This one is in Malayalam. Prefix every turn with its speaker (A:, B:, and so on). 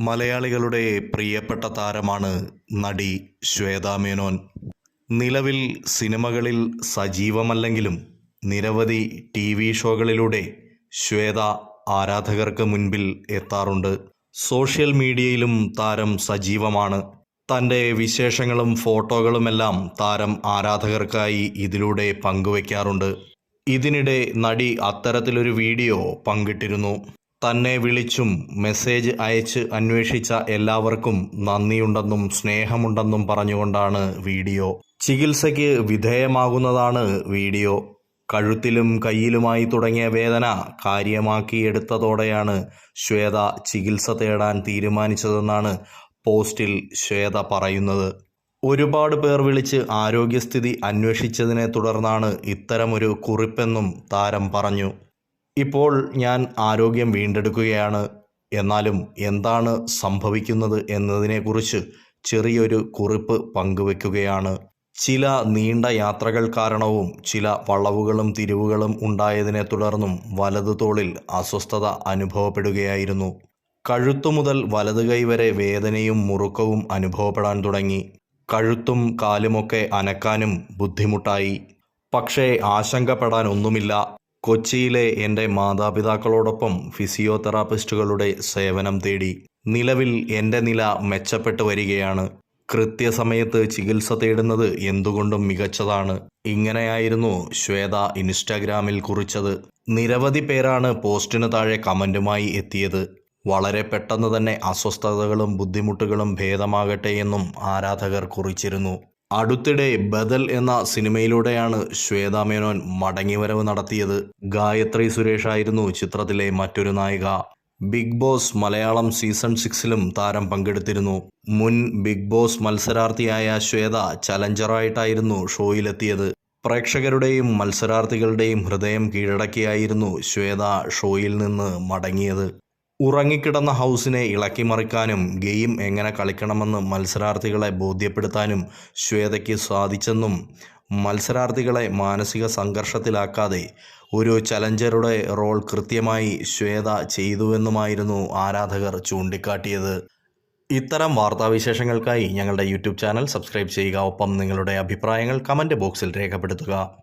A: മലയാളികളുടെ പ്രിയപ്പെട്ട താരമാണ് നടി ശ്വേതാ മേനോൻ. നിലവിൽ സിനിമകളിൽ സജീവമല്ലെങ്കിലും നിരവധി ടി വി ഷോകളിലൂടെ ശ്വേത ആരാധകർക്ക് മുൻപിൽ എത്താറുണ്ട്. സോഷ്യൽ മീഡിയയിലും താരം സജീവമാണ്. തന്റെ വിശേഷങ്ങളും ഫോട്ടോകളുമെല്ലാം താരം ആരാധകർക്കായി ഇതിലൂടെ പങ്കുവയ്ക്കാറുണ്ട്. ഇതിനിടെ നടി അത്തരത്തിലൊരു വീഡിയോ പങ്കിട്ടിരുന്നു. തന്നെ വിളിച്ചും മെസ്സേജ് അയച്ച് അന്വേഷിച്ച എല്ലാവർക്കും നന്ദിയുണ്ടെന്നും സ്നേഹമുണ്ടെന്നും പറഞ്ഞുകൊണ്ടാണ് വീഡിയോ. ചികിത്സയ്ക്ക് വിധേയമാകുന്നതാണ് വീഡിയോ. കഴുത്തിലും കയ്യിലുമായി തുടങ്ങിയ വേദന കാര്യമാക്കിയെടുത്തതോടെയാണ് ശ്വേത ചികിത്സ തേടാൻ തീരുമാനിച്ചതെന്നാണ് പോസ്റ്റിൽ ശ്വേത പറയുന്നത്. ഒരുപാട് പേർ വിളിച്ച് ആരോഗ്യസ്ഥിതി അന്വേഷിച്ചതിനെ തുടർന്നാണ് ഇത്തരമൊരു കുറിപ്പെന്നും താരം പറഞ്ഞു. ഇപ്പോൾ ഞാൻ ആരോഗ്യം വീണ്ടെടുക്കുകയാണ്. എന്നാലും എന്താണ് സംഭവിക്കുന്നത് എന്നതിനെക്കുറിച്ച് ചെറിയൊരു കുറിപ്പ് പങ്കുവെക്കുകയാണ്. ചില നീണ്ട യാത്രകൾ കാരണവും ചില വളവുകളും തിരിവുകളും ഉണ്ടായതിനെ തുടർന്നും വലതു തോളിൽ അസ്വസ്ഥത അനുഭവപ്പെടുകയായിരുന്നു. കഴുത്തു മുതൽ വലത് കൈ വരെ വേദനയും മുറുക്കവും അനുഭവപ്പെടാൻ തുടങ്ങി. കഴുത്തും കാലുമൊക്കെ അനക്കാനും ബുദ്ധിമുട്ടായി. പക്ഷേ ആശങ്കപ്പെടാൻ ഒന്നുമില്ല. കൊച്ചിയിലെ എന്റെ മാതാപിതാക്കളോടൊപ്പം ഫിസിയോതെറാപ്പിസ്റ്റുകളുടെ സേവനം തേടി നിലവിൽ എന്റെ നില മെച്ചപ്പെട്ടു വരികയാണ്. കൃത്യസമയത്ത് ചികിത്സ തേടുന്നത് എന്തുകൊണ്ടും മികച്ചതാണ്. ഇങ്ങനെയായിരുന്നു ശ്വേത ഇൻസ്റ്റാഗ്രാമിൽ കുറിച്ചത്. നിരവധി പേരാണ് പോസ്റ്റിന് താഴെ കമന്റുമായി എത്തിയത്. വളരെ പെട്ടെന്ന് തന്നെ അസ്വസ്ഥതകളും ബുദ്ധിമുട്ടുകളും ഭേദമാകട്ടെ എന്നും ആരാധകർ കുറിച്ചിരുന്നു. അടുത്തിടെ ബദൽ എന്ന സിനിമയിലൂടെയാണ് ശ്വേതാ മേനോൻ മടങ്ങിവരവ് നടത്തിയത്. ഗായത്രി സുരേഷ് ആയിരുന്നു ചിത്രത്തിലെ മറ്റൊരു നായിക. ബിഗ് ബോസ് മലയാളം സീസൺ സിക്സിലും താരം പങ്കെടുത്തിരുന്നു. മുൻ ബിഗ് ബോസ് മത്സരാർത്ഥിയായ ശ്വേത ചലഞ്ചറായിട്ടായിരുന്നു ഷോയിലെത്തിയത്. പ്രേക്ഷകരുടെയും മത്സരാർത്ഥികളുടെയും ഹൃദയം കീഴടക്കിയായിരുന്നു ശ്വേത ഷോയിൽ നിന്ന് മടങ്ങിയത്. ഉറങ്ങിക്കിടന്ന ഹൗസിനെ ഇളക്കിമറിക്കാനും ഗെയിം എങ്ങനെ കളിക്കണമെന്ന് മത്സരാർത്ഥികളെ ബോധ്യപ്പെടുത്താനും ശ്വേതയ്ക്ക് സാധിച്ചെന്നും മത്സരാർത്ഥികളെ മാനസിക സംഘർഷത്തിലാക്കാതെ ഒരു ചലഞ്ചറുടെ റോൾ കൃത്യമായി ശ്വേത ചെയ്തുവെന്നുമായിരുന്നു ആരാധകർ ചൂണ്ടിക്കാട്ടിയത്. ഇത്തരം വാർത്താവിശേഷങ്ങൾക്കായി ഞങ്ങളുടെ യൂട്യൂബ് ചാനൽ സബ്സ്ക്രൈബ് ചെയ്യുക. ഒപ്പം നിങ്ങളുടെ അഭിപ്രായങ്ങൾ കമന്റ് ബോക്സിൽ രേഖപ്പെടുത്തുക.